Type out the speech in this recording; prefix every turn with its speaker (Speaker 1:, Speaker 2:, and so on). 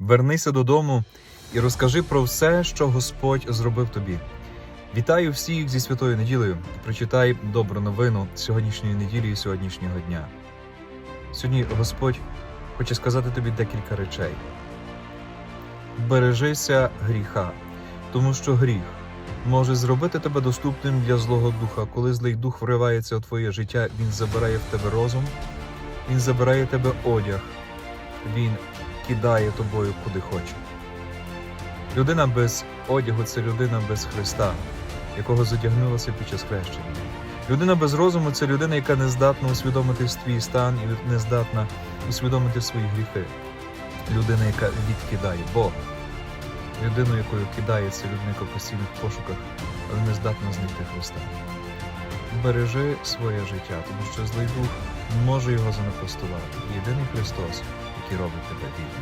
Speaker 1: Вернися додому і розкажи про все, що Господь зробив тобі. Вітаю всіх зі святою неділею. Прочитай добру новину сьогоднішньої неділі і сьогоднішнього дня. Сьогодні Господь хоче сказати тобі декілька речей. Бережися гріха, тому що гріх може зробити тебе доступним для злого духа. Коли злий дух вривається у твоє життя, він забирає в тебе розум, він забирає в тебе одяг, він кидає тобою куди хоче. Людина без одягу це людина без Христа, якого задягнулася під час хрещення. Людина без розуму це людина, яка не здатна усвідомити свій стан і не здатна усвідомити свої гріхи. Людина, яка відкидає Бога. Людину, якою кидається людина, яка в постійних пошуках, але не здатна знайти Христа. Бережи своє життя, тому що злий дух може його занапастувати. Єдиний Христос, який робить тебе вільним.